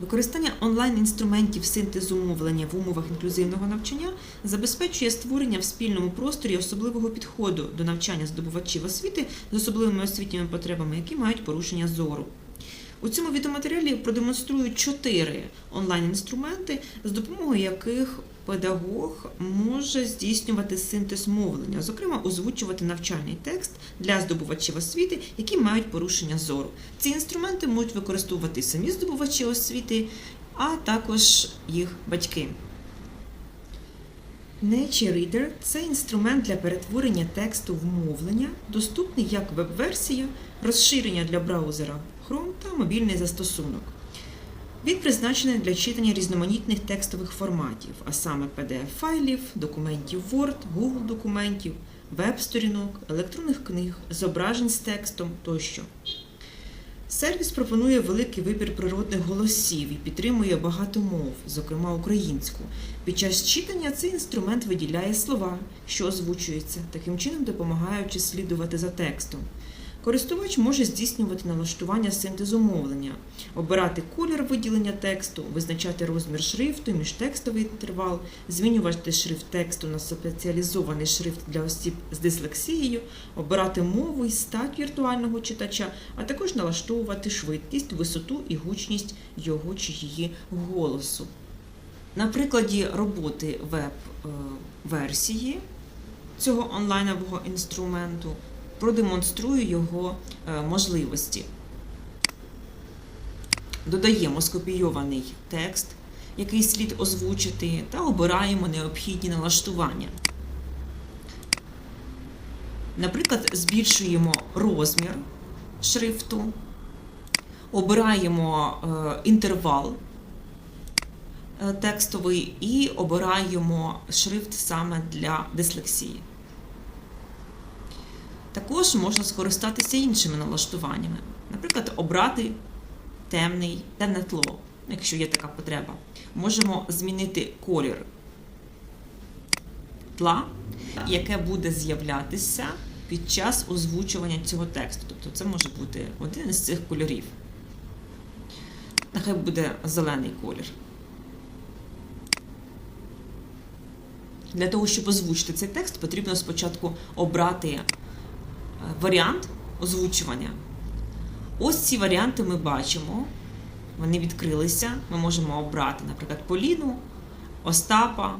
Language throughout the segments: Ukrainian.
Використання онлайн-інструментів синтезу мовлення в умовах інклюзивного навчання забезпечує створення в спільному просторі особливого підходу до навчання здобувачів освіти з особливими освітніми потребами, які мають порушення зору. У цьому відеоматеріалі продемонструють чотири онлайн-інструменти, з допомогою яких педагог може здійснювати синтез мовлення, зокрема озвучувати навчальний текст для здобувачів освіти, які мають порушення зору. Ці інструменти можуть використовувати самі здобувачі освіти, а також їх батьки. Nature Reader – це інструмент для перетворення тексту в мовлення, доступний як веб-версія, розширення для браузера Chrome та мобільний застосунок. Він призначений для читання різноманітних текстових форматів, а саме PDF-файлів, документів Word, Google документів, веб-сторінок, електронних книг, зображень з текстом тощо. Сервіс пропонує великий вибір природних голосів і підтримує багато мов, зокрема українську. Під час читання цей інструмент виділяє слова, що озвучуються, таким чином допомагаючи слідувати за текстом. Користувач може здійснювати налаштування синтезу мовлення, обирати колір виділення тексту, визначати розмір шрифту, міжтекстовий інтервал, змінювати шрифт тексту на спеціалізований шрифт для осіб з дислексією, обирати мову і стать віртуального читача, а також налаштовувати швидкість, висоту і гучність його чи її голосу. На прикладі роботи веб-версії цього онлайнового інструменту продемонструю його е, можливості. Додаємо скопійований текст, який слід озвучити, та обираємо необхідні налаштування. Наприклад, збільшуємо розмір шрифту, обираємо е, інтервал е, текстовий і обираємо шрифт саме для дислексії. Також можна скористатися іншими налаштуваннями. Наприклад, обрати темний, темне тло, якщо є така потреба. Можемо змінити колір тла, яке буде з'являтися під час озвучування цього тексту. Тобто це може бути один із цих кольорів. Нехай буде зелений колір. Для того, щоб озвучити цей текст, потрібно спочатку обрати варіант озвучування. Ось ці варіанти ми бачимо. Вони відкрилися. Ми можемо обрати, наприклад, Поліну, Остапа,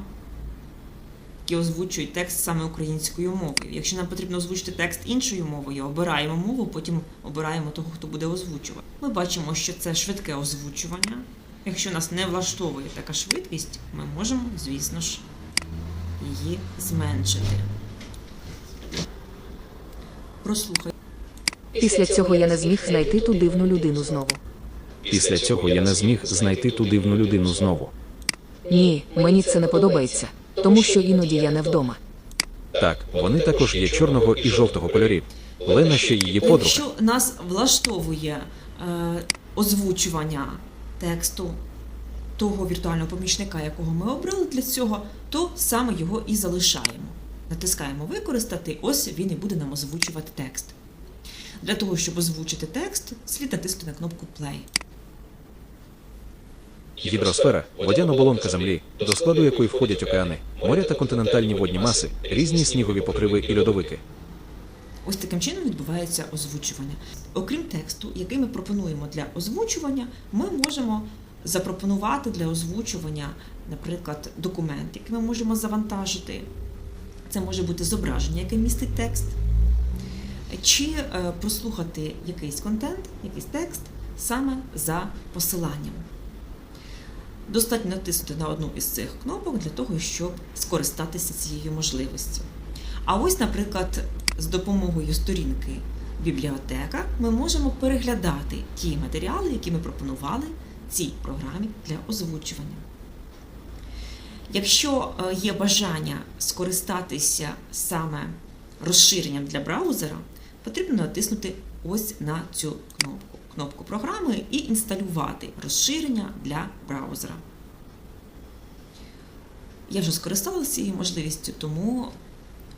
які озвучують текст саме українською мовою. Якщо нам потрібно озвучити текст іншою мовою, обираємо мову, потім обираємо того, хто буде озвучувати. Ми бачимо, що це швидке озвучування. Якщо нас не влаштовує така швидкість, ми можемо, звісно ж, її зменшити. Прослухай. Після цього я не зміг знайти ту дивну людину знову. Після цього я не зміг знайти ту дивну людину знову. Ні, мені це не подобається, тому що іноді я не вдома. Так, вони також є чорного і жовтого кольорів. Лена ще її подруга. Якщо нас влаштовує е, озвучування тексту того віртуального помічника, якого ми обрали для цього, то саме його і залишаємо. Натискаємо Використати, ось він і буде нам озвучувати текст. Для того, щоб озвучити текст, слід натиснути на кнопку Play. Гідросфера водяна оболонка землі, до складу якої входять океани, моря та континентальні водні маси, різні снігові покриви і льодовики. Ось таким чином відбувається озвучування. Окрім тексту, який ми пропонуємо для озвучування, ми можемо запропонувати для озвучування, наприклад, документ, який ми можемо завантажити. Це може бути зображення, яке містить текст, чи е, прослухати якийсь контент, якийсь текст саме за посиланням. Достатньо натиснути на одну із цих кнопок для того, щоб скористатися цією можливістю. А ось, наприклад, з допомогою сторінки бібліотека ми можемо переглядати ті матеріали, які ми пропонували цій програмі для озвучування. Якщо е, є бажання скористатися саме розширенням для браузера, потрібно натиснути ось на цю кнопку, кнопку програми і інсталювати розширення для браузера. Я вже скористалася цією можливістю, тому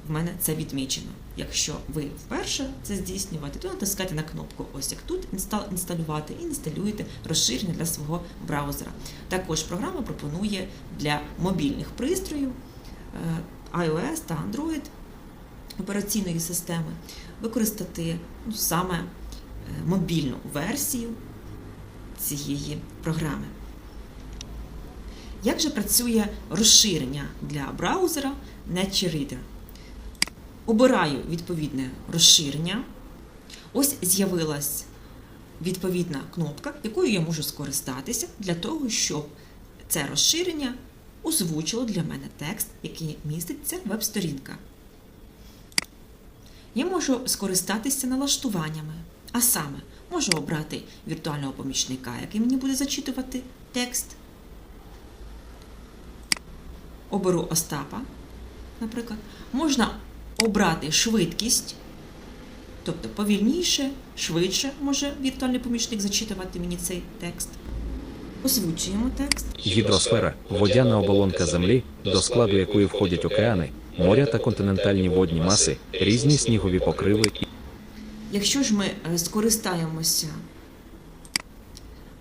в мене це відмічено. Якщо ви вперше це здійснювати, то натискайте на кнопку ось як тут «Інста- інсталювати і інсталюєте розширення для свого браузера. Також програма пропонує для мобільних пристроїв е, iOS та Android операційної системи використати ну, саме е, мобільну версію цієї програми. Як же працює розширення для браузера NetGearReader? Обираю відповідне розширення. Ось з'явилась відповідна кнопка, якою я можу скористатися для того, щоб це розширення озвучило для мене текст, який міститься веб-сторінка. Я можу скористатися налаштуваннями, а саме можу обрати віртуального помічника, який мені буде зачитувати текст. Оберу Остапа, наприклад. Можна обрати швидкість, тобто повільніше, швидше може віртуальний помічник зачитувати мені цей текст. Озвучуємо текст. Гідросфера водяна оболонка Землі, до складу якої входять океани, моря та континентальні водні маси, різні снігові покриви Якщо ж ми е, скористаємося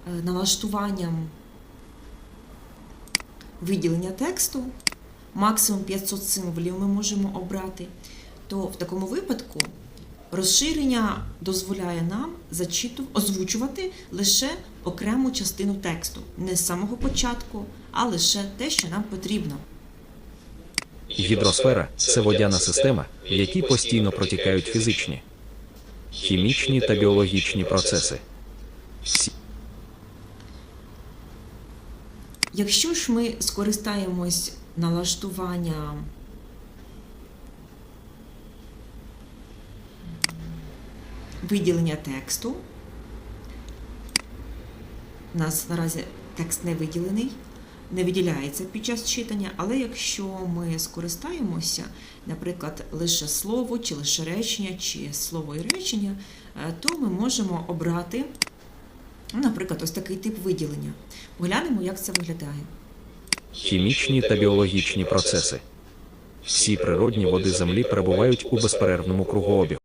е, налаштуванням виділення тексту, максимум 500 символів ми можемо обрати, то в такому випадку розширення дозволяє нам озвучувати лише окрему частину тексту, не з самого початку, а лише те, що нам потрібно. гідросфера це водяна система, в якій постійно протікають фізичні, хімічні та біологічні процеси. Якщо ж ми скористаємось налаштуванням виділення тексту, у нас наразі текст не виділений, не виділяється під час читання, але якщо ми скористаємося, наприклад, лише слово, чи лише речення, чи слово і речення, е, то ми можемо обрати, наприклад, ось такий тип виділення. Поглянемо, як це виглядає. Хімічні та біологічні процеси. Всі природні води Землі перебувають у безперервному кругообігу.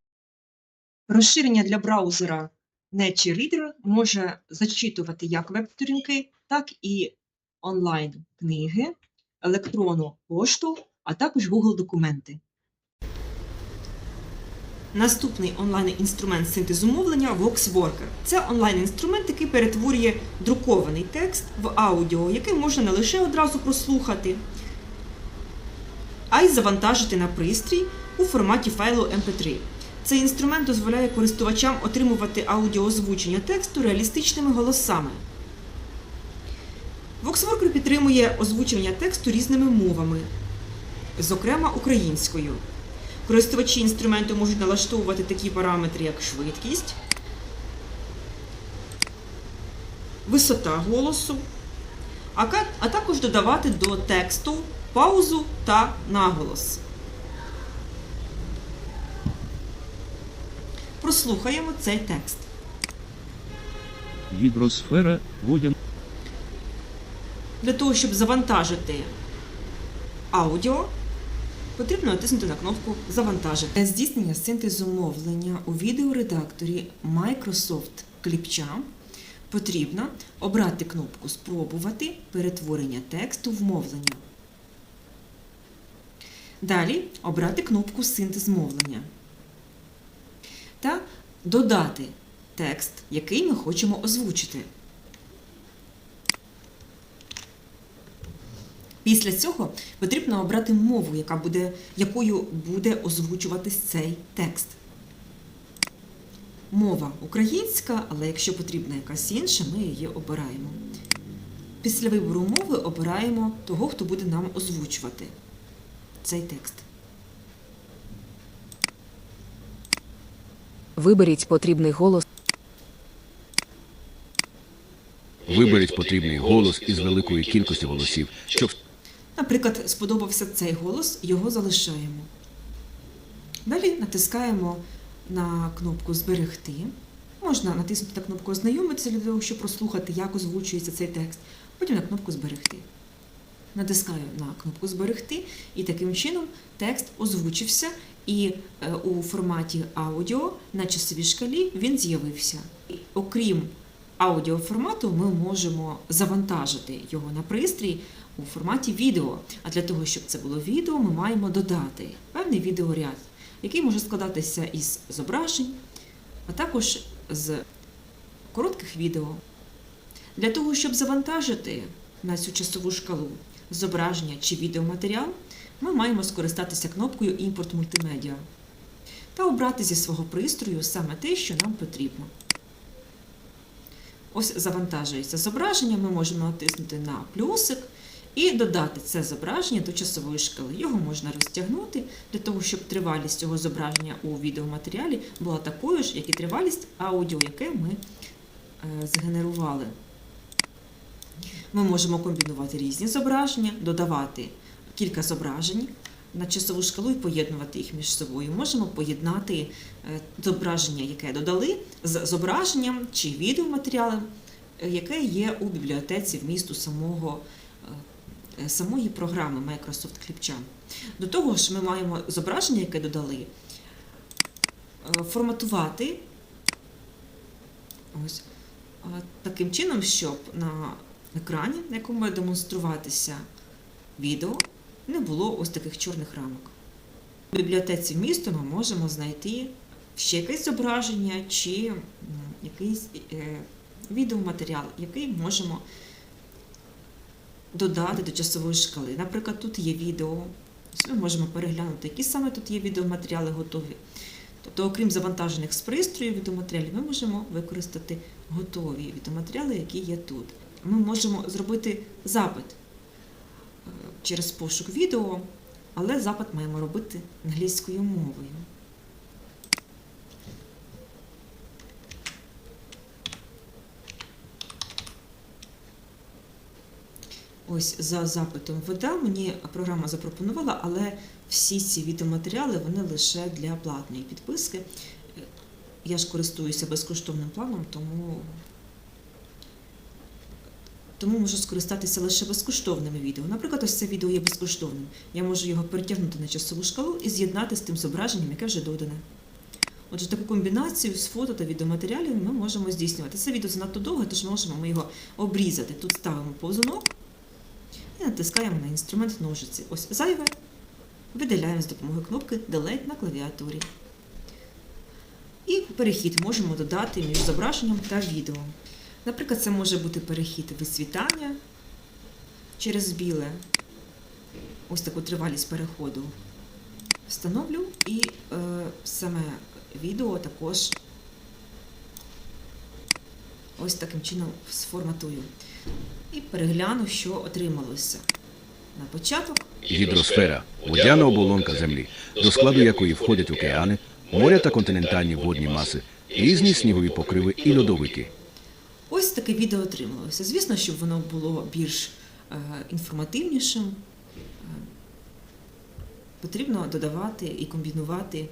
Розширення для браузера NetGearReader може зачитувати як веб-сторінки, так і онлайн-книги, електронну пошту, а також Google документи. Наступний онлайн-інструмент синтезу мовлення VoxWorker. Це онлайн-інструмент, який перетворює друкований текст в аудіо, який можна не лише одразу прослухати, а й завантажити на пристрій у форматі файлу MP3. Цей інструмент дозволяє користувачам отримувати аудіоозвучення тексту реалістичними голосами. VoxWorker підтримує озвучення тексту різними мовами, зокрема українською. Користувачі інструменту можуть налаштовувати такі параметри, як швидкість, висота голосу, а також додавати до тексту паузу та наголос. Прослухаємо цей текст. Гідросфера водяна Для того, щоб завантажити аудіо, потрібно натиснути на кнопку Завантажити. Здійснення синтезу мовлення у відеоредакторі Microsoft Clipchamp потрібно обрати кнопку Спробувати перетворення тексту в мовлення. Далі обрати кнопку Синтез мовлення та додати текст, який ми хочемо озвучити. Після цього потрібно обрати мову, яка буде, якою буде озвучуватись цей текст. Мова українська, але якщо потрібна якась інша, ми її обираємо. Після вибору мови обираємо того, хто буде нам озвучувати цей текст. Виберіть потрібний голос. Виберіть потрібний голос із великої кількості голосів, щоб Наприклад, сподобався цей голос, його залишаємо. Далі натискаємо на кнопку Зберегти. Можна натиснути на кнопку Ознайомитися для того, щоб прослухати, як озвучується цей текст. Потім на кнопку Зберегти. Натискаю на кнопку Зберегти, і таким чином текст озвучився, і е, у форматі аудіо на часовій шкалі він з'явився. Окрім аудіоформату, ми можемо завантажити його на пристрій у форматі відео. А для того, щоб це було відео, ми маємо додати певний відеоряд, який може складатися із зображень, а також з коротких відео. Для того, щоб завантажити на цю часову шкалу зображення чи відеоматеріал, ми маємо скористатися кнопкою Імпорт мультимедіа та обрати зі свого пристрою саме те, що нам потрібно. Ось завантажується зображення, ми можемо натиснути на плюсик і додати це зображення до часової шкали. Його можна розтягнути для того, щоб тривалість цього зображення у відеоматеріалі була такою ж, як і тривалість аудіо, яке ми е, згенерували. Ми можемо комбінувати різні зображення, додавати кілька зображень на часову шкалу і поєднувати їх між собою. Можемо поєднати е, зображення, яке додали, з зображенням чи відеоматеріалом, е, яке є у бібліотеці вмісту самого, е, самої програми Microsoft Clipchamp. До того ж, ми маємо зображення, яке додали, е, форматувати ось, е, таким чином, щоб на екрані, на якому має демонструватися відео, не було ось таких чорних рамок. В бібліотеці місту ми можемо знайти ще якесь зображення чи якийсь е, відеоматеріал, який можемо додати до часової шкали. Наприклад, тут є відео. Ми можемо переглянути, які саме тут є відеоматеріали готові. Тобто, окрім завантажених з пристрою відеоматеріалів, ми можемо використати готові відеоматеріали, які є тут. Ми можемо зробити запит е, через пошук відео, але запит маємо робити англійською мовою. Ось за запитом вода мені програма запропонувала, але всі ці відеоматеріали вони лише для платної підписки. Я ж користуюся безкоштовним планом, тому, тому можу скористатися лише безкоштовними відео. Наприклад, ось це відео є безкоштовним. Я можу його перетягнути на часову шкалу і з'єднати з тим зображенням, яке вже додане. Отже, таку комбінацію з фото та відеоматеріалів ми можемо здійснювати. Це відео занадто довге, тож можемо ми його обрізати. Тут ставимо повзунок натискаємо на інструмент ножиці. Ось зайве. Видаляємо з допомогою кнопки Delete на клавіатурі. І перехід можемо додати між зображенням та відео. Наприклад, це може бути перехід висвітання через біле. Ось таку тривалість переходу встановлю і е, саме відео також ось таким чином сформатую. І перегляну, що отрималося. На початок Гідросфера водяна оболонка Землі, до складу якої входять океани, моря та континентальні водні маси, різні снігові покриви і льодовики. Ось таке відео отрималося. Звісно, щоб воно було більш е, інформативнішим, е, потрібно додавати і комбінувати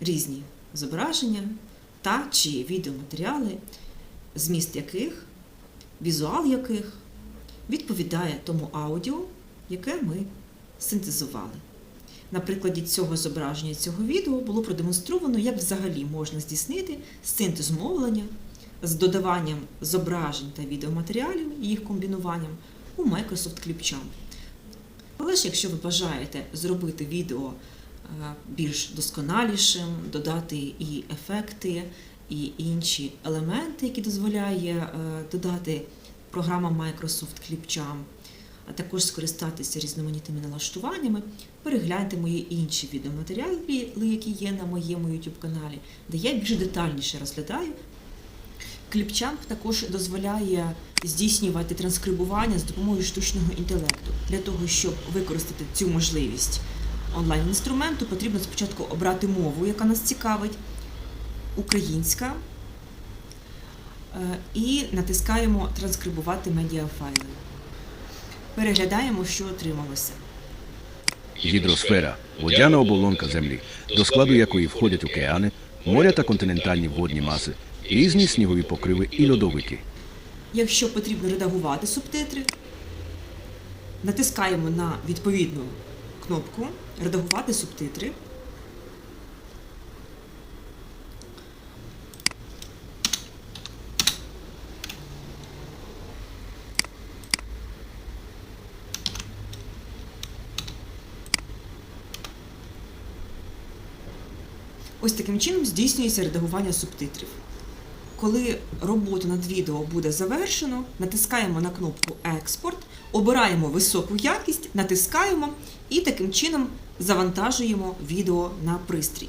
різні зображення та чи відеоматеріали, зміст яких, візуал яких відповідає тому аудіо, яке ми синтезували. На прикладі цього зображення цього відео було продемонстровано, як взагалі можна здійснити синтез мовлення з додаванням зображень та відеоматеріалів і їх комбінуванням у Microsoft Clipchamp. Але ж якщо ви бажаєте зробити відео більш досконалішим, додати і ефекти, і інші елементи, які дозволяє е, додати програма Microsoft Clipchamp, а також скористатися різноманітними налаштуваннями, перегляньте мої інші відеоматеріали, які є на моєму YouTube каналі, де я більш детальніше розглядаю. Clipchamp також дозволяє здійснювати транскрибування з допомогою штучного інтелекту. Для того, щоб використати цю можливість онлайн-інструменту, потрібно спочатку обрати мову, яка нас цікавить, українська, е, і натискаємо транскрибувати медіафайли. Переглядаємо, що отрималося. Гідросфера водяна оболонка Землі, до складу якої входять океани, моря та континентальні водні маси, різні снігові покриви і льодовики. Якщо потрібно редагувати субтитри, натискаємо на відповідну кнопку Редагувати субтитри. Ось таким чином здійснюється редагування субтитрів. Коли роботу над відео буде завершено, натискаємо на кнопку Експорт, обираємо високу якість, натискаємо і таким чином завантажуємо відео на пристрій.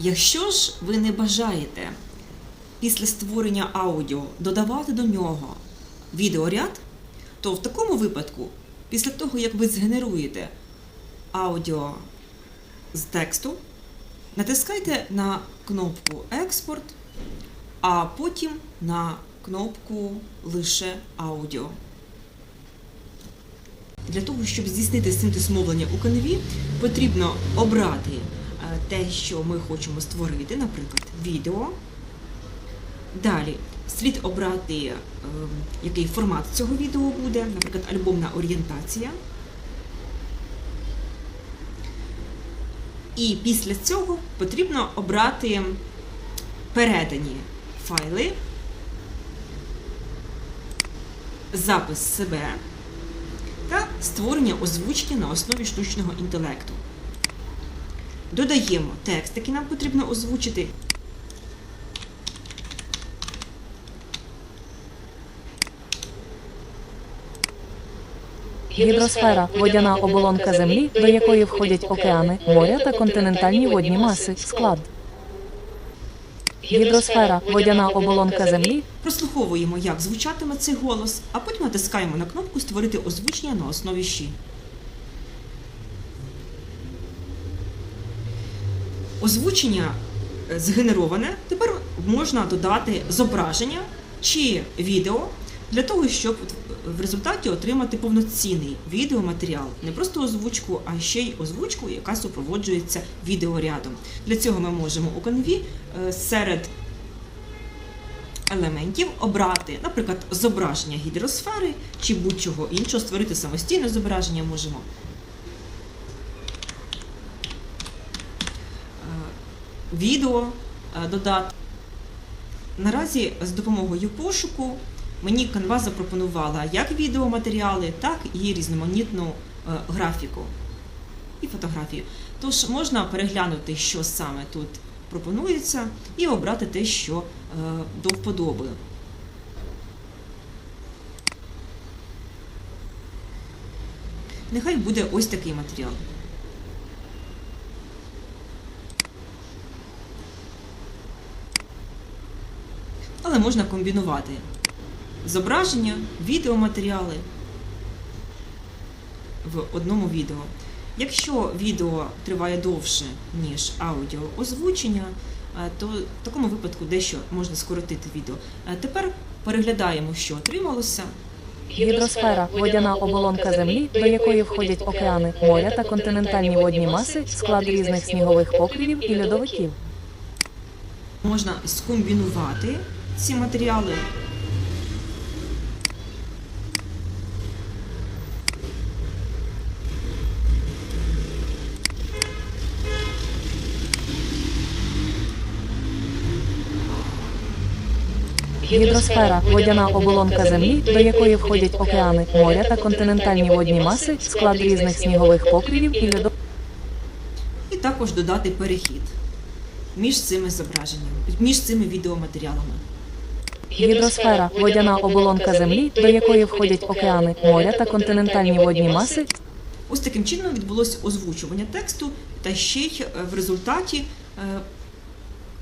Якщо ж ви не бажаєте після створення аудіо додавати до нього відеоряд, то в такому випадку, після того як ви згенеруєте аудіо з тексту, натискайте на кнопку Експорт, а потім на кнопку Лише аудіо. Для того, щоб здійснити синтез мовлення у канві, потрібно обрати е, те, що ми хочемо створити, наприклад, відео. Далі слід обрати, е, який формат цього відео буде, наприклад, альбомна орієнтація. І після цього потрібно обрати передані файли, запис себе створення озвучки на основі штучного інтелекту. Додаємо текст, який нам потрібно озвучити. Гідросфера водяна оболонка Землі, до якої входять океани, моря та континентальні водні маси. Склад. Гідросфера водяна оболонка Землі Прослуховуємо, як звучатиме цей голос, а потім натискаємо на кнопку Створити озвучення на основі щі. Озвучення е, згенероване. Тепер можна додати зображення чи відео для того, щоб в результаті отримати повноцінний відеоматеріал. Не просто озвучку, а ще й озвучку, яка супроводжується відеорядом. Для цього ми можемо у канві е, серед елементів обрати, наприклад, зображення гідросфери чи будь-чого іншого, створити самостійне зображення можемо. Е, Відео е, додати. Наразі з допомогою пошуку мені Canva запропонувала як відеоматеріали, так і різноманітну е, графіку і фотографію. Тож можна переглянути, що саме тут пропонується, і обрати те, що е, до вподоби. Нехай буде ось такий матеріал. Але можна комбінувати зображення, відеоматеріали в одному відео. Якщо відео триває довше, ніж аудіо озвучення, е, то в такому випадку дещо можна скоротити відео. Е, Тепер переглядаємо, що отрималося. Гідросфера водяна оболонка Землі, до якої входять океани, моря та континентальні водні маси, склад різних снігових покривів і льодовиків. Можна скомбінувати ці матеріали. Гідросфера водяна оболонка Землі, до якої входять океани, моря та континентальні водні маси, склад різних снігових покривів і льодовиків. І також додати перехід між цими зображеннями, між цими відеоматеріалами. Гідросфера водяна оболонка Землі, до якої входять океани, моря та континентальні водні маси, Ось таким чином відбулося озвучування тексту, та ще й е, в результаті е,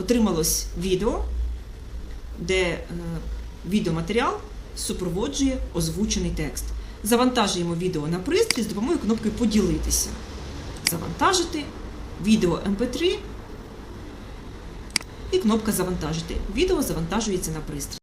отрималось відео, де е, відеоматеріал супроводжує озвучений текст. Завантажуємо відео на пристрій з допомогою кнопки Поділитися. Завантажити відео MP3 і кнопка Завантажити. Відео завантажується на пристрій.